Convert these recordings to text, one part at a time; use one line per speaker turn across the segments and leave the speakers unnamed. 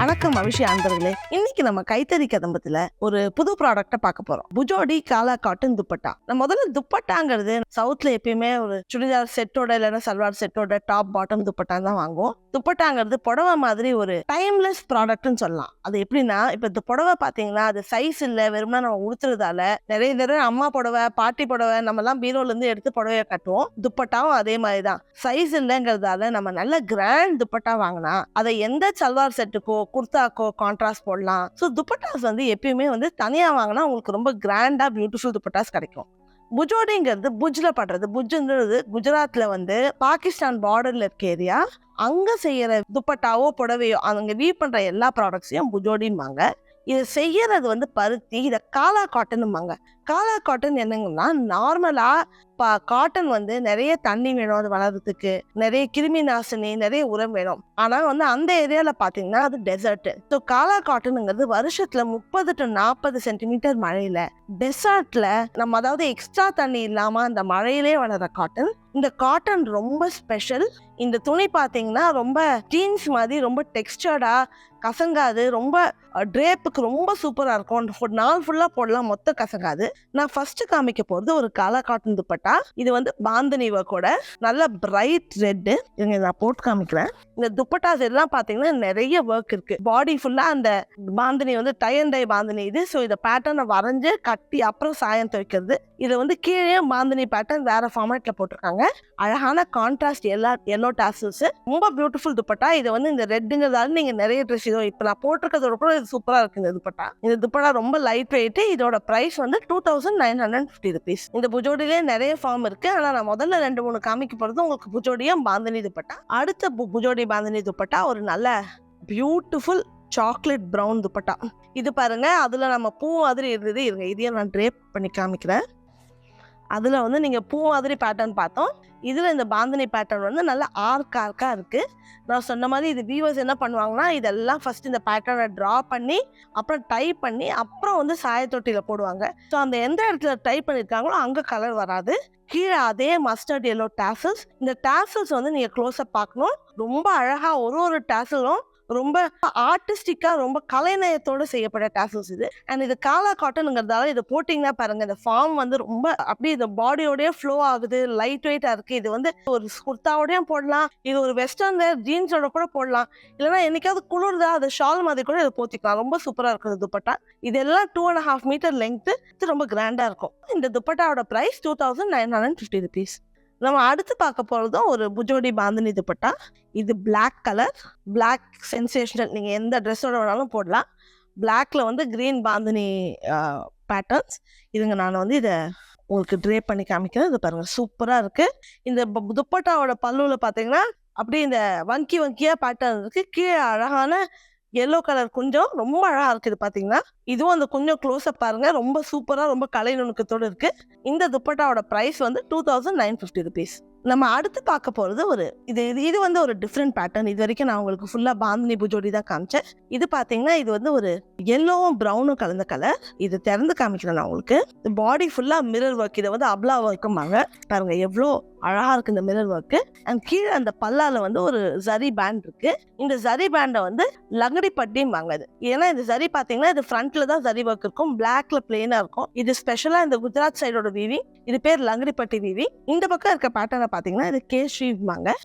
வணக்கம் அபிஷே அன்பர்களே. இன்னைக்கு நம்ம கைத்தறி கதம்பத்துல ஒரு புது ப்ராடக்ட பார்க்க போறோம். புஜோடி காலா காட்டன் துப்பட்டா. நம்ம முதல்ல துப்பட்டாங்கிறது சவுத்ல எப்பயுமே ஒரு சுடிதார் செட்டோட இல்லைன்னா சல்வார் செட்டோட டாப் பாட்டம் துப்பட்டா தான் வாங்குவோம். துப்பட்டாங்கிறது புடவை மாதிரி ஒரு டைம்லெஸ் ப்ராடக்ட்னு சொல்லலாம். அது எப்படின்னா இப்ப இந்த புடவை பாத்தீங்கன்னா அது சைஸ் இல்ல வெறும்னா நம்ம உடுத்துறதால நிறைய தடவை அம்மா புடவை பாட்டி புடவை நம்ம எல்லாம் பீரோல இருந்து எடுத்து புடவையை கட்டுவோம். துப்பட்டாவும் அதே மாதிரி தான் சைஸ் இல்லைங்கிறதால நம்ம நல்ல கிராண்ட் துப்பட்டா வாங்கினா அதை எந்த சல்வார் செட்டுக்கோ குர்தாக்கோ கான்ட்ராஸ்ட் போடலாம். ஸோ துப்பட்டாஸ் வந்து எப்பயுமே வந்து தனியாக வாங்கினா உங்களுக்கு ரொம்ப கிராண்டாக பியூட்டிஃபுல் துப்பட்டாஸ் கிடைக்கும். புஜோடிங்கிறது புஜ்ஜில் படுறது. புஜ்ஜுங்கிறது குஜராத்தில் வந்து பாகிஸ்தான் பார்டரில் இருக்க ஏரியா அங்கே செய்கிற துப்பட்டாவோ புடவையோ அங்கே வீவ் பண்ணுற எல்லா ப்ராடக்ட்ஸையும் புஜோடின்பாங்க இதை செய்யறது வந்து பருத்தி இதை காலா காட்டனும்பாங்க காலா காட்டன் என்னங்கன்னா நார்மலா பா காட்டன் வந்து நிறைய தண்ணி வேணும் அது வளர்றதுக்கு. நிறைய கிருமி நாசினி நிறைய உரம் வேணும். ஆனா வந்து அந்த ஏரியால பாத்தீங்கன்னா அது டெசர்ட் ஸோ காலா காட்டனுங்கிறது வருஷத்துல முப்பது டு நாற்பது சென்டிமீட்டர் மழையில டெசர்ட்ல நம்ம அதாவது எக்ஸ்ட்ரா தண்ணி இல்லாம அந்த மழையிலே வளர காட்டன் இந்த காட்டன் ரொம்ப ஸ்பெஷல் இந்த துணி பார்த்தீங்கன்னா ரொம்ப ஜீன்ஸ் மாதிரி ரொம்ப டெக்ஸ்டர்டா கசங்காது. ரொம்ப ட்ரேப்புக்கு ரொம்ப சூப்பராக இருக்கும். ஒரு நாள் ஃபுல்லாக போடலாம் மொத்தம் கசங்காது. நான் ஃபர்ஸ்ட் காமிக்க போகிறது ஒரு கலர் காட்டன் துப்பட்டா. இது வந்து பாந்தனி ஒர்க்கோட நல்ல பிரைட் ரெட்டு இவங்க நான் போட்டு காமிக்கிறேன். இந்த துப்பட்டாஸ் எல்லாம் பார்த்தீங்கன்னா நிறைய ஒர்க் இருக்கு. பாடி ஃபுல்லாக அந்த பாந்தனி வந்து டை அண்ட் டை பாந்தனி இது. ஸோ இதை பேட்டர்னை வரைஞ்சு கட்டி அப்புறம் சாயம் துவைக்கிறது. இதை வந்து கீழே பாந்தனி பேட்டர்ன் வேற ஃபார்மேட்ல போட்டிருக்காங்க. அழகான கான்ட்ராஸ்ட் எல்லா எல்லோ டாசல்ஸ் ரொம்ப பியூட்டிஃபுல் துப்பட்டா. இதை வந்து இந்த ரெட்டுங்கிறதால நீங்க நிறைய ட்ரெஸ் இதோ இப்போ நான் போட்டிருக்கிறதோட கூட இது சூப்பரா இருக்கு இந்த துப்பட்டா. இந்த துப்பட்டா ரொம்ப லைட் வெயிட் இதோட பிரைஸ் வந்து two thousand nine hundred fifty rupees இந்த புஜோடிலே நிறைய ஃபார்ம் இருக்கு. ஆனால் நான் முதல்ல ரெண்டு மூணு காமிக்க போகிறது உங்களுக்கு புஜோடியும் பாந்தனி துப்பட்டா. அடுத்த பு- புஜோடி பாந்தனி துப்பட்டா ஒரு நல்ல பியூட்டிஃபுல் சாக்லேட் ப்ரௌன் துப்பட்டா. இது பாருங்க அதுல நம்ம பூ மாதிரி இருந்தது. இருங்க இதையும் நான் ட்ரேப் பண்ணி காமிக்கிறேன். அதில் வந்து நீங்கள் பூ மாதிரி பேட்டர்ன் பார்த்தோம். இதில் இந்த பாந்தனி பேட்டர்ன் வந்து நல்லா ஆர்க் ஆர்க்காக இருக்குது நான் சொன்ன மாதிரி இது வியூவர்ஸ் என்ன பண்ணுவாங்கன்னா இதெல்லாம் ஃபஸ்ட் இந்த பேட்டர்னை ட்ரா பண்ணி அப்புறம் டைப் பண்ணி அப்புறம் வந்து சாயத்தொட்டியில் போடுவாங்க. ஸோ அந்த எந்த இடத்துல டைப் பண்ணியிருக்காங்களோ அங்கே கலர் வராது. கீழே அதே மஸ்டர்ட் எல்லோ டேசல்ஸ் இந்த டேசல்ஸ் வந்து நீங்கள் க்ளோஸ்அப் பார்க்கணும். ரொம்ப அழகாக ஒரு ஒரு டேசலும் ரொம்ப ஆர்டிஸ்டிக்காக ரொம்ப கலைநயத்தோட செய்யப்பட்ட டேசல்ஸ் இது. அண்ட் இது காலா காட்டனுங்கிறதால இது போட்டிங்கன்னா பாருங்க இந்த ஃபார்ம் வந்து ரொம்ப அப்படியே இந்த பாடியோடய ஃப்ளோ ஆகுது லைட் வெயிட்டாக இருக்குது இது வந்து ஒரு குர்த்தாவோடயும் போடலாம் இது ஒரு வெஸ்டர்ன் வேர் ஜீன்ஸோட கூட போடலாம். இல்லைன்னா என்னைக்காவது குளிர்தா அது ஷால் மாதிரி கூட இதை போத்திக்கலாம். ரொம்ப சூப்பராக இருக்குது துப்பட்டா. இதெல்லாம் two and half metre length இது ரொம்ப கிராண்டாக இருக்கும். இந்த துப்பட்டாவோட price two thousand nine hundred fifty rupees நம்ம அடுத்து பார்க்க போகிறதும் ஒரு புஜோடி பாந்தினி துப்பட்டா. இது பிளாக் கலர் பிளாக் சென்சேஷனல் நீங்கள் எந்த ட்ரெஸ்ஸோட வேணாலும் போடலாம். பிளாக்ல வந்து க்ரீன் பாந்தினி பேட்டர்ன்ஸ் இதுங்க நான் வந்து இதை உங்களுக்கு ட்ரே பண்ணி காமிக்கிறேன். இது பாருங்கள் சூப்பராக இருக்குது இந்த துப்பட்டாவோட பல்லுவில் பார்த்தீங்கன்னா அப்படியே இந்த வங்கி வங்கியாக பேட்டர்ன் இருக்குது கீழே அழகான எல்லோ கலர் குஞ்சம் ரொம்ப அழகா இருக்குது பாத்தீங்கன்னா. இதுவும் அந்த கொஞ்சம் க்ளோஸ்அப் பாருங்க. ரொம்ப சூப்பரா ரொம்ப கலை நுணுக்கத்தோடு இருக்கு. இந்த துப்பட்டாவோட ப்ரைஸ் வந்து two thousand nine fifty rupees நம்ம அடுத்து பார்க்க போகிறது ஒரு இது இது- இது வந்து ஒரு டிஃப்ரெண்ட் பேட்டர்ன் இது வரைக்கும் நான் உங்களுக்கு ஃபுல்லாக பாந்தினி பூஜோடி தான் காமிச்சேன். இது பார்த்தீங்கன்னா இது வந்து ஒரு எல்லோவும் ப்ரௌனும் கலந்த கலர் இது திறந்து காமிக்கிறேன் நான் உங்களுக்கு. பாடி ஃபுல்லாக மிரர் ஒர்க் இதை வந்து அப்லா ஒர்க்கும்பாங்க பாருங்க எவ்வளோ அழகாக இருக்குது இந்த மிரர் ஒர்க்கு அண்ட் கீழே அந்த பல்லால வந்து ஒரு ஜரி பேண்ட் இருக்குது இந்த ஜரி பேண்டை வந்து லங்கடி பட்டிம்பாங்க இது. ஏன்னா இந்த ஜரி பார்த்தீங்கன்னா இது ஃப்ரண்ட்ல தான் ஜரி ஒர்க் இருக்கும். பிளாக்ல பிளெயினாக இருக்கும். இது ஸ்பெஷலாக இந்த குஜராத் சைடோட வீவி இது பேர் லங்கடி பட்டி வீவி இந்த பக்கம் இருக்க பேட்டர்னை பார்த்தீங்கன்னா இது கேஷ்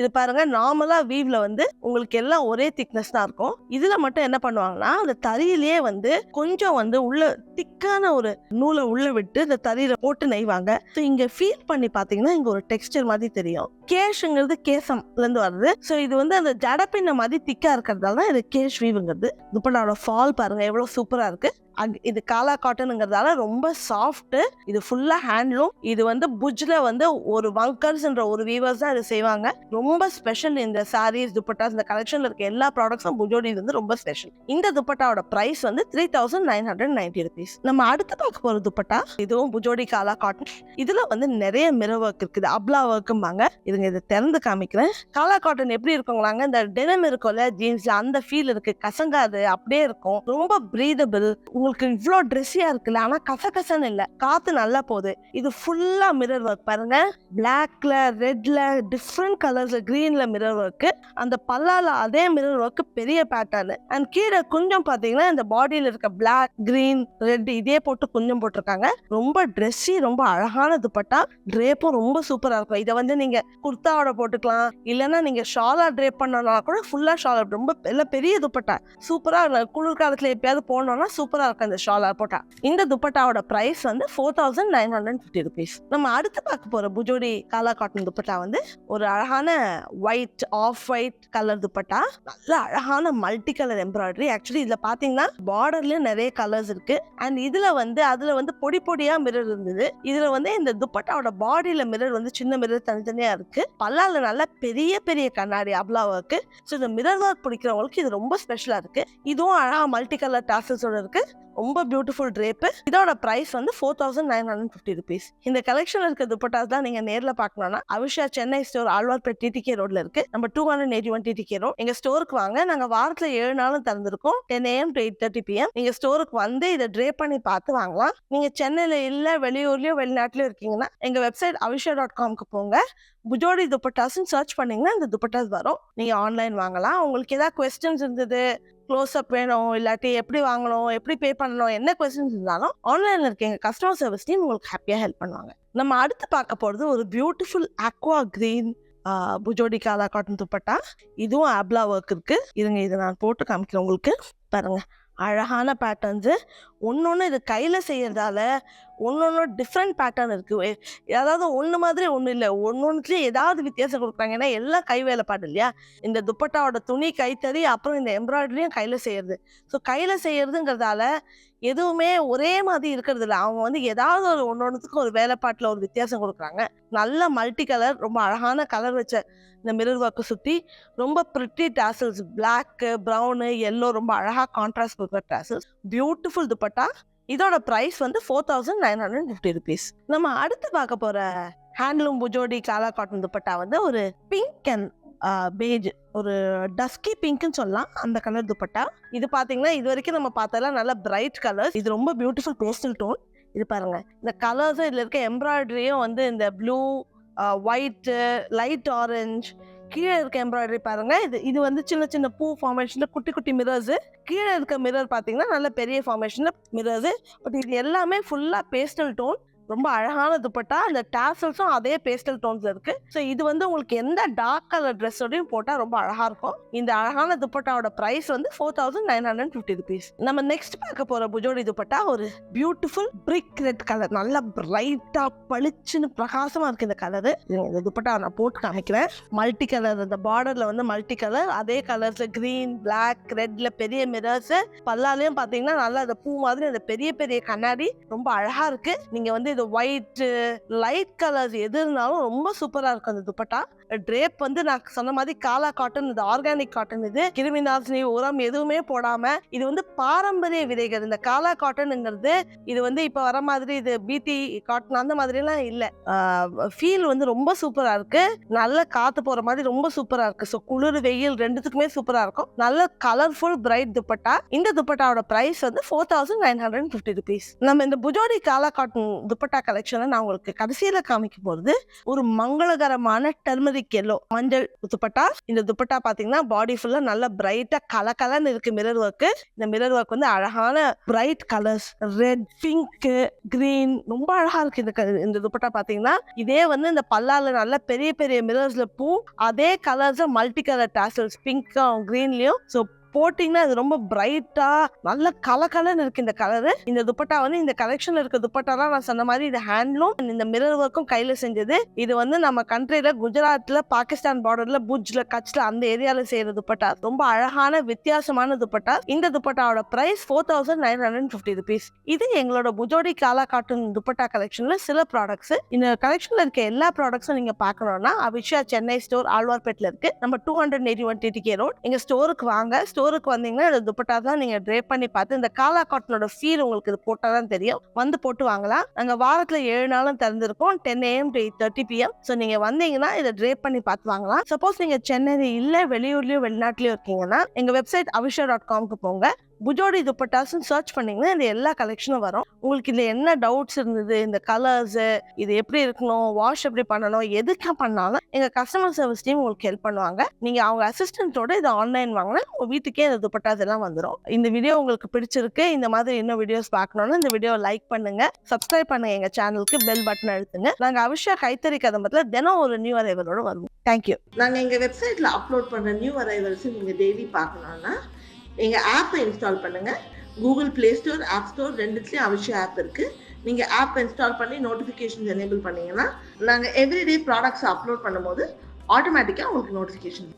இது பாருங்க நார்மலாக வீவ்ல வந்து உங்களுக்கு எல்லாம் ஒரே திக்னஸ் தான் இருக்கும். இதில் மட்டும் என்ன பண்ணுவாங்கன்னா அந்த தறியிலேயே வந்து கொஞ்சம் வந்து உள்ள திக்கான ஒரு நூலை உள்ள விட்டு இந்த தறியில போட்டு நெய்வாங்க. ஸோ இங்கே ஃபீல் பண்ணி பார்த்தீங்கன்னா இங்கே ஒரு டெக்ஸ்டர் மாதிரி தெரியும். கேஷுங்கிறது கேசம்லேருந்து வருது ஸோ இது வந்து அந்த ஜடப்பின்ன மாதிரி திக்காக இருக்கிறதால தான் இது கேஷ் வீவுங்கிறது துப்பட்டாவோட ஃபால் பாருங்க எவ்வளோ சூப்பராக இருக்கு. அக்- இது காலா காட்டனுங்கிறதால ரொம்ப சாஃப்ட்டு இது ஃபுல்லாக ஹேண்ட்லூம் இது வந்து புஜ்ல வந்து ஒரு வங்கர்ஸ்ன்ற ஒரு வீவர்ஸ் தான் இது செய்வாங்க. ரொம்ப ஸ்பெஷல் இந்த சாரீஸ் துப்பட்டாஸ் இந்த கலெக்ஷன்ல இருக்க எல்லா ப்ராடக்ட்ஸும் புஜோடி வந்து ரொம்ப ஸ்பெஷல் இந்த துப்பட்டாவோட ப்ரைஸ் வந்து three thousand nine hundred ninety rupees நம்ம அடுத்து பார்க்க போகிற துப்பட்டா இதுவும் புஜோடி காலா காட்டன் இதில் வந்து நிறைய மிரர் ஒர்க் இருக்குது. அப்லா ஒர்க்கும்பாங்க இதுங்க இதை திறந்து காமிக்கிறேன். காலா காட்டன் எப்படி இருக்குங்களாங்க? இந்த டெனம் இருக்கும்ல ஜீன்ஸ்ல அந்த ஃபீல் இருக்கு. கசங்காது அப்படியே இருக்கும். ரொம்ப பிரீதபிள் உங்களுக்கு உங்களுக்கு இவ்வளோ ட்ரெஸ்ஸியாக இருக்குல்ல ஆனால் கசகசன்னு இல்லை. காற்று நல்லா போகுது. இது ஃபுல்லாக மிரர் ஒர்க் பாருங்க. பிளாக்ல ரெட்ல டிஃப்ரெண்ட் கலர்ஸில் க்ரீனில் மிரர் ஒர்க்கு அந்த பல்லால அதே மிரர் ஒர்க்கு பெரிய பேட்டர்னு அண்ட் கீழே கொஞ்சம் பார்த்தீங்கன்னா இந்த பாடியில் இருக்க பிளாக் க்ரீன் ரெட் இதே போட்டு கொஞ்சம் போட்டிருக்காங்க. ரொம்ப ட்ரெஸ்ஸி ரொம்ப அழகான துப்பட்டா. ட்ரேப்பும் ரொம்ப சூப்பராக இருக்கும். இதை வந்து நீங்கள் குர்த்தாவோட போட்டுக்கலாம். இல்லைன்னா நீங்கள் ஷாலாக ட்ரேப் பண்ணனா கூட ஃபுல்லாக ஷாலா ரொம்ப பெரிய துப்பட்டா. சூப்பராக இருக்கும் எப்பயாவது போனோம்னா சூப்பராக இருக்கும். இந்த ஷாலா போட்டா. இந்த துப்பட்டாவோட பிரைஸ் வந்து four thousand nine hundred fifty rupees நம்ம அடுத்து பார்க்க போகிற புஜோடி காலா காட்டன் துப்பட்டா வந்து ஒரு அழகான white off white colour dupatta. நல்ல அழகான மல்டி கலர் எம்ப்ராய்டரி ஆக்சுவலி இதில் பார்த்தீங்கன்னா பார்டர்லயும் நிறைய கலர்ஸ் இருக்கு. அண்ட் இதுல வந்து அதுல வந்து பொடி பொடியா மிரர் இருந்தது. இதுல வந்து இந்த துப்பட்டாவோட பாடியில மிரர் வந்து சின்ன மிரர் தனித்தனியா இருக்கு. பல்லால நல்ல பெரிய பெரிய கண்ணாடி அவ்வளோ ஒர்க்கு ஸோ இந்த மிரர் ஒர்க் பிடிக்கிறவங்களுக்கு இது ரொம்ப ஸ்பெஷலா இருக்கு. இதுவும் அழகா மல்டி கலர் டாசல்ஸோட இருக்கு. ரொம்ப பியூட்டிஃபுல் ட்ரேப்பு இதோட ப்ரைஸ் வந்து four thousand nine hundred fifty rupees இந்த கலெக்ஷன் இருக்க துப்பட்டாஸ் தான் நீங்க நேரில் பார்க்கணும்னா அவிஷா சென்னை ஸ்டோர் ஆழ்வார்பேட் டிடிகே ரோட்ல இருக்கு. நம்ம two hundred eighty one TTK road எங்க ஸ்டோருக்கு வாங்க. நாங்க வாரத்தில் ஏழு நாளும் திறந்திருக்கோம். Ten AM to eight thirty PM நீங்க ஸ்டோருக்கு வந்து இதை ட்ரே பண்ணி பார்த்து வாங்கலாம். நீங்க சென்னையில இல்ல வெளியூர்லயோ வெளிநாட்டிலயோ இருக்கீங்கன்னா எங்க வெப்சைட் அவிஷா டாட் காம்க்கு போங்க. புஜோடி துப்பட்டாஸ்ன்னு சர்ச் பண்ணீங்கன்னா இந்த துப்பட்டாஸ் வரும். நீங்க ஆன்லைன் வாங்கலாம். உங்களுக்கு ஏதாவது கொஸ்டின்ஸ் இருந்தது க்ளோஸ் அப் வேணும் இல்லாட்டி எப்படி வாங்கணும் எப்படி பே பண்ணணும் என்ன கொஸ்டின்ஸ் இருந்தாலும் ஆன்லைனில் இருக்க எங்கள் கஸ்டமர் சர்வீஸ் டீம் உங்களுக்கு ஹாப்பியாக ஹெல்ப் பண்ணுவாங்க. நம்ம அடுத்து பார்க்க போகிறது ஒரு beautiful aqua green Bhujodi kala cotton dupatta. இதுவும் ஆப்லா ஒர்க் இருக்குது இருங்க இதை நான் போட்டு காமிக்கிறேன் உங்களுக்கு. பாருங்கள் அழகான பேட்டர்ன்ஸு ஒன்று இது கையில் செய்யறதால ஒன்று டிஃப்ரெண்ட் பேட்டர்ன் இருக்குது ஏதாவது ஒன்று மாதிரி ஒன்றும் இல்லை. ஒன்று ஒன்றுலேயும் ஏதாவது வித்தியாசம் கொடுக்குறாங்க. ஏன்னா எல்லாம் கை வேலைப்பாடு இல்லையா? இந்த துப்பட்டாவோட துணி கைத்தறி அப்புறம் இந்த எம்ப்ராய்டரியும் கையில் செய்கிறது ஸோ கையில் செய்யறதுங்கிறதால எதுவுமே ஒரே மாதிரி இருக்கிறது இல்லை அவங்க வந்து ஏதாவது ஒரு ஒன்று ஒன்றுத்துக்கும் ஒரு வேலைப்பாட்டில் ஒரு வித்தியாசம் கொடுக்குறாங்க. நல்ல மல்டி கலர் ரொம்ப அழகான கலர் வச்ச இந்த மிரர் ஒர்க்கை சுற்றி ரொம்ப pretty tassels black brown yellow ரொம்ப அழகாக கான்ட்ராஸ்ட் கொடுக்குற டாசல்ஸ் பியூட்டிஃபுல் துப்பட்டா இதோட ப்ரைஸ் வந்து four thousand nine hundred fifty rupees நம்ம அடுத்து பார்க்க போகிற ஹேண்ட்லூம் புஜோடி காலா காட்டன் துப்பட்டா வந்து ஒரு பிங்க் அண்ட் பேஜ் ஒரு டஸ்கி பிங்க்னு சொல்லலாம். அந்த கலர் துப்பட்டா. இது பார்த்தீங்கன்னா இது வரைக்கும் நம்ம பார்த்ததெல்லாம் நல்ல பிரைட் கலர்ஸ் இது ரொம்ப பியூட்டிஃபுல் பேஸ்டல் டோன் இது பாருங்க. இந்த கலர்ஸும் இதில் இருக்க எம்ப்ராய்டரியும் வந்து இந்த ப்ளூ ஒயிட்டு லைட் ஆரஞ்சு கீழே இருக்க எம்ப்ராய்டரி பாருங்க. இது இது வந்து சின்ன சின்ன பூ ஃபார்மேஷன்ல குட்டி குட்டி மிரர்ஸ் கீழே இருக்க மிரர் பார்த்தீங்கன்னா நல்ல பெரிய ஃபார்மேஷன்ல மிரர்ஸ் பட் இது எல்லாமே ஃபுல்லாக பேஸ்டல் டோன் ரொம்ப அழகான துப்பட்டா அந்த டாசல்ஸும் அதே பேஸ்டல் டோன்ஸ்ல இருக்கு. ஸோ இது வந்து உங்களுக்கு எந்த டார்க் கலர் ட்ரெஸ்ஸோடையும் போட்டால் ரொம்ப அழகா இருக்கும். இந்த அழகான துப்பட்டாவோட ப்ரைஸ் வந்து four thousand nine hundred fifty rupees நம்ம நெக்ஸ்ட் பார்க்க போற புஜோடி துப்பட்டா ஒரு பியூட்டிஃபுல் பிரிக் ரெட் கலர் நல்லா பிரைட்டா பளிச்சுன்னு பிரகாசமா இருக்கு இந்த கலர் இந்த துப்பட்டா நான் போட்டு காமிக்கிறேன். மல்டி கலர் அந்த பார்டர்ல வந்து மல்டி கலர் அதே கலர்ஸ் கிரீன் பிளாக் ரெட்ல பெரிய மிரர்ஸ் பல்லாலையும் பாத்தீங்கன்னா நல்லா அந்த பூ மாதிரி அந்த பெரிய பெரிய கண்ணாடி. ரொம்ப அழகா இருக்கு. நீங்க வந்து இது ஒயிட்டு லைட் கலர்ஸ் எது இருந்தாலும் ரொம்ப சூப்பராக இருக்கும் அந்த துப்பட்டா. ட்ரேப் வந்து நான் சொன்ன மாதிரி காலா காட்டன் இது ஆர்கானிக் காட்டன் இது கிருமி நாசினி உரம் எதுவுமே போடாம இது வந்து பாரம்பரிய விதைகள். இந்த காலா காட்டனுங்கிறது இது வந்து இப்ப வர மாதிரி இது பிடி காட்டன் அந்த மாதிரி எல்லாம் ஃபீல் வந்து ரொம்ப சூப்பரா இருக்கு. நல்ல காத்து போற மாதிரி ரொம்ப சூப்பரா இருக்கு. ஸோ குளிர் வெயில் ரெண்டுத்துக்குமே சூப்பரா இருக்கும். நல்ல கலர்ஃபுல் பிரைட் துப்பட்டா. இந்த துப்பட்டாவோட பிரைஸ் வந்து four thousand nine hundred fifty rupees நம்ம இந்த புஜோடி காலா காட்டன் துப்பட்டா கலெக்ஷனை நான் உங்களுக்கு கடைசியில காமிக்க போறது ஒரு மங்களகரமான டர்மரிக் எல்லோ மஞ்சள் துப்பட்டா. இந்த துப்பட்டா பாத்தீங்கன்னா பாடி ஃபுல்லா நல்ல பிரைட்டா கல கலன்னு இருக்கு மிரர் ஒர்க் இந்த மிரர் ஒர்க் வந்து அழகான bright colours red pink green ரொம்ப அழகா இருக்கு இந்த க- இந்த துப்பட்டா பாத்தீங்கன்னா. இதே வந்து இந்த பல்லால நல்ல பெரிய பெரிய மிரர்ஸ்ல பூ அதே கலர்ஸ் மல்டி கலர் டாசல்ஸ் பிங்க்கும் கிரீன்லயும் ஸோ போட்டிங்கன்னா அது ரொம்ப பிரைட்டா நல்ல கலகலன்னு இருக்கு இந்த கலரு இந்த துப்பட்டா வந்து இந்த கலெக்ஷன்ல இருக்க துப்பட்டாலாம் நான் சொன்ன மாதிரி இது ஹேண்ட்லூம் இந்த மிரர் ஒர்க்கும் கையில செஞ்சது. இது வந்து நம்ம கண்ட்ரில குஜராத்ல பாகிஸ்தான் பார்டர்ல புஜ்ல கட்ச்ல அந்த ஏரியால செய்யற துப்பட்டா. ரொம்ப அழகான வித்தியாசமான துப்பட்டா. இந்த துப்பட்டாவோட price four thousand nine hundred fifty rupees இது எங்களோட புஜோடி காலா காட்டும் துப்பட்டா கலெக்ஷன்ல சில ப்ராடக்ட்ஸ் இந்த கலெக்ஷன்ல இருக்க எல்லா ப்ராடக்ட்ஸும் நீங்க பார்க்கணும்னா அபிஷா சென்னை ஸ்டோர் ஆழ்வார்பேட்ல இருக்கு. நம்ம two hundred eighty one TTK road எங்க ஸ்டோருக்கு வாங்க. ஸ்டோர் ஸ்டோருக்கு வந்தீங்கன்னா இந்த துப்பட்டா தான் நீங்க ட்ரே பண்ணி பார்த்து இந்த காலா காட்டனோட ஃபீல் உங்களுக்கு இது போட்டால் தான் தெரியும். வந்து போட்டு வாங்கலாம். நாங்க வாரத்துல ஏழு நாளும் திறந்திருக்கோம். Ten AM to eight thirty PM so நீங்க வந்தீங்கன்னா இதை ட்ரே பண்ணி பார்த்து வாங்கலாம். சப்போஸ் நீங்க சென்னையில இல்ல வெளியூர்லயோ வெளிநாட்டுலயோ இருக்கீங்கன்னா எங்க வெப்சைட் அவிஷா டாட் காம்க்கு போங்க. புஜோடி துப்பட்டாஸ்ன்னு சர்ச் பண்ணீங்கன்னா இந்த எல்லா கலெக்ஷனும் வரும். உங்களுக்கு இந்த என்ன டவுட்ஸ் இருந்தது? இந்த கலர்ஸு இது எப்படி இருக்கணும்? வாஷ் எப்படி பண்ணணும்? எதுக்காக பண்ணாலும் எங்கள் கஸ்டமர் சர்வீஸ் டீம் உங்களுக்கு ஹெல்ப் பண்ணுவாங்க. நீங்கள் அவங்க அசிஸ்டன்ட்டோட இதை ஆன்லைன் வாங்கினா உங்கள் வீட்டுக்கே இந்த துப்பட்டாஸ் எல்லாம் வந்துடும் இந்த வீடியோ உங்களுக்கு பிடிச்சிருக்கு இந்த மாதிரி இன்னும் வீடியோஸ் பார்க்கணும்னா இந்த வீடியோ லைக் பண்ணுங்க. சப்ஸ்கிரைப் பண்ணுங்க எங்கள் சேனலுக்கு பெல் பட்டன் அழுத்துங்க. நாங்கள் அவிஷா கைத்தறி கதம்பத்தில் தினம் ஒரு நியூ அரைவலோட வருவோம். தேங்க்யூ நாங்கள் எங்கள் வெப்சைட்டில் அப்லோட் பண்ணுற நியூ அரைவல்ஸ் நீங்கள் டெய்லி பார்க்கணும்னா எங்கள் ஆப்பை இன்ஸ்டால் பண்ணுங்கள் Google Play Store App Store ரெண்டுத்துலேயும் அவசியம் ஆப் இருக்குது நீங்கள் ஆப் இன்ஸ்டால் பண்ணி நோட்டிஃபிகேஷன்ஸ் எனேபிள் பண்ணிங்கன்னா நாங்கள் எவ்ரிடே ப்ராடக்ட்ஸ் அப்லோட் பண்ணும்போது ஆட்டோமேட்டிக்காக உங்களுக்கு நோட்டிஃபிகேஷன்